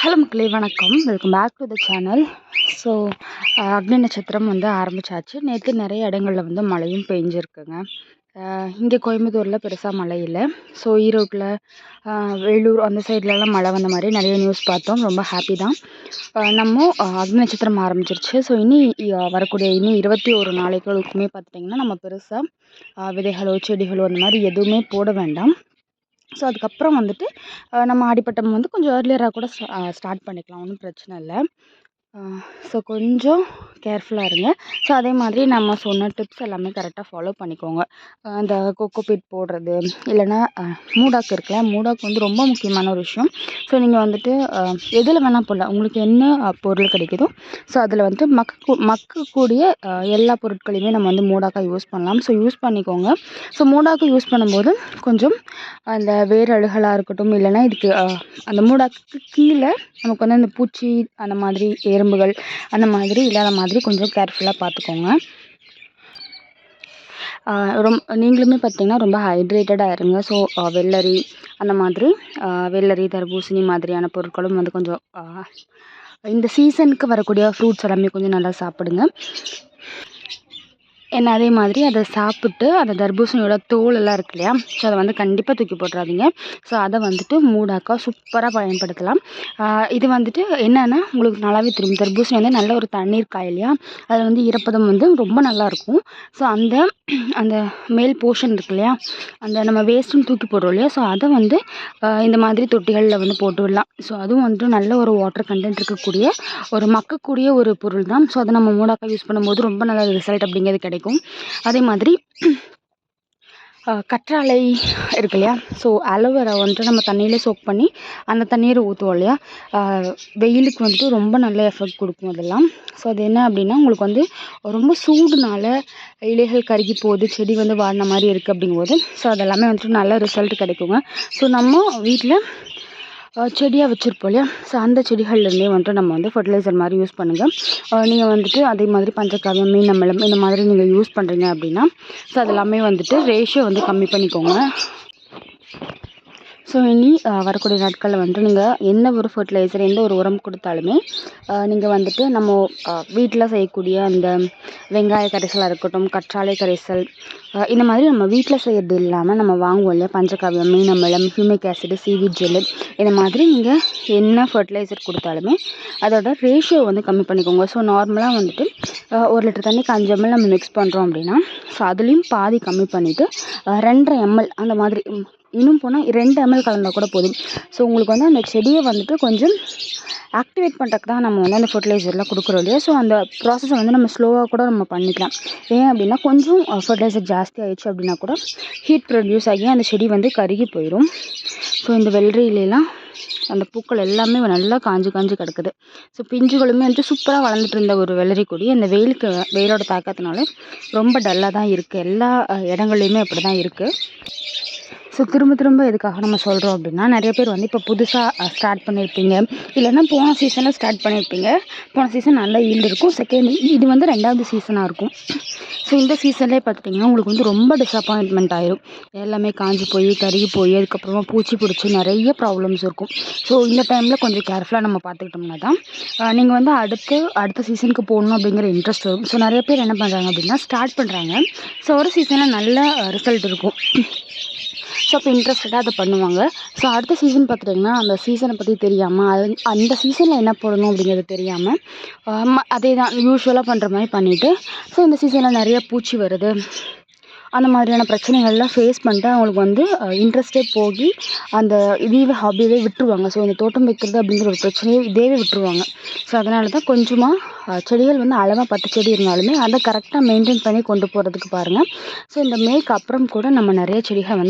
Hello மக்களே வணக்கம். Welcome back to the channel so அக்னி நட்சத்திரம் வந்து ஆரம்பிச்சாச்சு. நேற்று நிறைய இடங்களில் வந்து மழையும் பெஞ்சிருக்குங்க. இங்கே கோயம்புத்தூரில் பெருசாக மழை இல்லை. ஸோ ஈரோட்டில் வேலூர் அந்த சைட்லலாம் மழை வந்த மாதிரி நிறைய நியூஸ் பார்த்தோம். ரொம்ப ஹாப்பி தான். நம்ம அக்னி நட்சத்திரம் ஆரம்பிச்சிருச்சு. ஸோ இனி வரக்கூடிய இனி இருபத்தி ஒரு நாளைகளுக்குமே பார்த்துட்டிங்கன்னா நம்ம பெருசாக விதைகளோ செடிகளோ அந்த மாதிரி எதுவுமே போட வேண்டாம். ஸோ அதுக்கப்புறம் வந்துட்டு நம்ம ஆடிப்பட்டம் வந்து கொஞ்சம் ஏர்லியராக கூட ஸ்டார்ட் பண்ணிக்கலாம். ஒன்றும் பிரச்சனை இல்லை. ஸோ கொஞ்சம் கேர்ஃபுல்லாக இருங்க. ஸோ அதே மாதிரி நம்ம சொன்ன டிப்ஸ் எல்லாமே கரெக்டாக ஃபாலோ பண்ணிக்கோங்க. இந்த கொக்கோ பீட் போடுறது இல்லைன்னா மூடாக்கு இருக்குல்ல மூடாக்கு வந்து ரொம்ப முக்கியமான ஒரு விஷயம். ஸோ நீங்கள் வந்துட்டு எதில் வேணால் போடலாம். உங்களுக்கு என்ன பொருள் கிடைக்குதோ ஸோ அதில் வந்துட்டு மக்க மக்கக்கூடிய எல்லா பொருட்களையுமே நம்ம வந்து மூடாக்காக யூஸ் பண்ணலாம். ஸோ யூஸ் பண்ணிக்கோங்க. ஸோ மூடாக்கு யூஸ் பண்ணும்போது கொஞ்சம் அந்த வேர் அழுகலாக இருக்கட்டும் இல்லைன்னா இதுக்கு அந்த மூடாக்கு கீழே நமக்கு வந்து அந்த பூச்சி அந்த மாதிரி எறும்புகள் அந்த மாதிரி இல்லாத மாதிரி கொஞ்சம் கேர்ஃபுல்லாக பார்த்துக்கோங்க. ரொம் நீங்களுமே பார்த்தீங்கன்னா ரொம்ப ஹைட்ரேட்டடாக இருங்க. ஸோ வெள்ளரி அந்த மாதிரி வெள்ளரி தர்பூசணி மாதிரியான பொருட்களும் வந்து கொஞ்சம் இந்த சீசனுக்கு வரக்கூடிய ஃப்ரூட்ஸ் எல்லாமே கொஞ்சம் நல்லா சாப்பிடுங்க. என்ன அதே மாதிரி அதை சாப்பிட்டு அந்த தர்பூசணியோட தோல் எல்லாம் இருக்கு இல்லையா? ஸோ அதை வந்து கண்டிப்பாக தூக்கி போட்டுறாதீங்க. ஸோ அதை வந்துட்டு மூடாக்கா சூப்பராக பயன்படுத்தலாம். இது வந்துட்டு என்னென்னா உங்களுக்கு நல்லாவே தெரியும். தர்பூசணி வந்து நல்ல ஒரு தண்ணீர் காய் இல்லையா? அதில் வந்து ஈரப்பதம் வந்து ரொம்ப நல்லாயிருக்கும் ஸோ அந்த அந்த மேல் போர்ஷன் இருக்கு இல்லையா? அந்த நம்ம வேஸ்ட்டுன்னு தூக்கி போடுறோம் இல்லையா? ஸோ அதை வந்து இந்த மாதிரி தொட்டிகளில் வந்து போட்டு விடலாம். ஸோ அதுவும் வந்துட்டு நல்ல ஒரு வாட்டர் கண்டென்ட் இருக்கக்கூடிய ஒரு மக்கக்கூடிய ஒரு பொருள் தான். ஸோ அதை நம்ம மூடாக்கா யூஸ் பண்ணும்போது ரொம்ப நல்ல ரிசல்ட் அப்படிங்கிறது கிடைக்கும். அதே மாதிரி கற்றாழை இருக்கு இல்லையா? ஸோ அலோவேரா வந்துட்டு நம்ம தண்ணியில் சோக் பண்ணி அந்த தண்ணீரை ஊற்றுவோம் இல்லையா? வெயிலுக்கு வந்துட்டு ரொம்ப நல்ல எஃபெக்ட் கொடுக்கும் அதெல்லாம். ஸோ அது என்ன அப்படின்னா உங்களுக்கு வந்து ரொம்ப சூடுனால இலைகள் கருகி போகுது செடி வந்து வாடின மாதிரி இருக்குது அப்படிங்கும்போது ஸோ அதெல்லாமே வந்துட்டு நல்ல ரிசல்ட் கிடைக்குங்க. ஸோ நம்ம வீட்டில் செடியாக வச்சுருப்போம் இல்லையா? ஸோ அந்த செடிகள்லேருந்தே வந்துட்டு நம்ம வந்து ஃபர்டிலைசர் மாதிரி யூஸ் பண்ணுங்கள் நீங்கள் வந்துட்டு அதே மாதிரி பஞ்சக்காவியம் மீன் அமிலம் இந்த மாதிரி நீங்கள் யூஸ் பண்ணுறீங்க அப்படின்னா ஸோ அதெல்லாமே வந்துட்டு ரேஷியோ வந்து கம்மி பண்ணிக்கோங்க. ஸோ இனி வரக்கூடிய நாட்களில் வந்துட்டு நீங்கள் எந்த ஒரு ஃபர்டிலைசர் எந்த ஒரு உரம் கொடுத்தாலுமே நீங்கள் வந்துட்டு நம்ம வீட்டில் செய்யக்கூடிய அந்த வெங்காய கரைசலாக இருக்கட்டும் கற்றாழை கரைசல் இந்த மாதிரி நம்ம வீட்டில் செய்கிறது இல்லாமல் நம்ம வாங்குவோம் இல்லையா? பஞ்சகாவியம் மீனமிளம் ஹியூமிக் ஆசிடு சிவி ஜெல்லு இந்த மாதிரி நீங்கள் என்ன ஃபர்டிலைசர் கொடுத்தாலுமே அதோட ரேஷியோ வந்து கம்மி பண்ணிக்கோங்க. ஸோ நார்மலாக வந்துட்டு ஒரு லிட்டர் தண்ணிக்கு அஞ்சு எம்எல் நம்ம மிக்ஸ் பண்ணுறோம் அப்படின்னா ஸோ அதுலேயும் பாதி கம்மி பண்ணிவிட்டு ரெண்டரை எம்எல் அந்த மாதிரி இன்னும் போனால் ரெண்டு எம்எல் கலந்தால் கூட போதும். ஸோ உங்களுக்கு வந்து அந்த செடியை வந்துட்டு கொஞ்சம் ஆக்டிவேட் பண்ணுறதுக்கு தான் நம்ம வந்து அந்த ஃபர்டிலைசர்லாம் கொடுக்குறோம் இல்லையா? ஸோ அந்த ப்ராசஸை வந்து நம்ம ஸ்லோவாக கூட நம்ம பண்ணிக்கலாம். ஏன் அப்படின்னா கொஞ்சம் ஃபர்டிலைசர் ஜாஸ்தி ஆயிடுச்சு அப்படின்னா கூட ஹீட் ப்ரொடியூஸ் ஆகி அந்த செடி வந்து கருகி போயிடும் ஸோ இந்த வெள்ளரியிலலாம் அந்த பூக்கள் எல்லாமே நல்லா காஞ்சு காஞ்சு கிடக்குது. ஸோ பிஞ்சுகளுமே வந்துட்டு சூப்பராக வளர்ந்துட்டு இருந்த ஒரு வெள்ளரி கொடி. அந்த வெயிலுக்கு வெயிலோட தாக்கத்தினால ரொம்ப டல்லாக தான் இருக்குது எல்லா இடங்கள்லையுமே அப்படி தான் இருக்குது ஸோ திரும்ப திரும்ப எதுக்காக நம்ம சொல்கிறோம் அப்படின்னா நிறைய பேர் வந்து இப்போ புதுசாக ஸ்டார்ட் பண்ணியிருப்பீங்க இல்லைன்னா போன சீசனில் ஸ்டார்ட் பண்ணியிருப்பீங்க போன சீசன் நல்லா ஈல்டு இருக்கும் செகண்ட் இது வந்து ரெண்டாவது சீசனாக இருக்கும். ஸோ இந்த சீசன்லேயே பார்த்துட்டிங்கன்னா உங்களுக்கு வந்து ரொம்ப டிசப்பாயின்ட்மெண்ட் ஆயிரும். எல்லாமே காஞ்சி போய் கருகி போய் அதுக்கப்புறமா பூச்சி பிடிச்சி நிறைய ப்ராப்ளம்ஸ் இருக்கும். ஸோ இந்த டைமில் கொஞ்சம் கேர்ஃபுல்லாக நம்ம பார்த்துக்கிட்டோம்னா தான் நீங்கள் வந்து அடுத்து அடுத்த சீசனுக்கு போகணும் அப்படிங்கிற இன்ட்ரெஸ்ட் வரும். ஸோ நிறைய பேர் என்ன பண்ணுறாங்க அப்படின்னா ஸ்டார்ட் பண்ணுறாங்க ஸோ ஒரு சீசனில் நல்ல ரிசல்ட் இருக்கும். ஸோ அப்போ இன்ட்ரெஸ்டடாக அதை பண்ணுவாங்க. ஸோ அடுத்த சீசன் பார்த்துட்டிங்கன்னா அந்த சீசனை பற்றி தெரியாமல் அது அந்த சீசனில் என்ன போடணும் அப்படிங்கிறது தெரியாமல் அதே தான் யூஸ்வலாக பண்ணுற மாதிரி பண்ணிவிட்டு ஸோ இந்த சீசனில் நிறைய பூச்சி வருது. அந்த மாதிரியான பிரச்சனைகள்லாம் ஃபேஸ் பண்ணிட்டு அவங்களுக்கு வந்து இன்ட்ரெஸ்ட்டே போகி அந்த இதையவே ஹாபியவே விட்டுருவாங்க. ஸோ இந்த தோட்டம் வைக்கிறது அப்படிங்கிற ஒரு பிரச்சனையே இதேவே விட்டுருவாங்க. ஸோ அதனால தான் கொஞ்சமாக செடிகள் வந்து அளவாக பத்து செடி இருந்தாலுமே அதை கரெக்டாக மெயின்டைன் பண்ணி கொண்டு போகிறதுக்கு பாருங்கள் ஸோ இந்த மேக்கு அப்புறம் கூட நம்ம நிறைய செடிகள் வந்து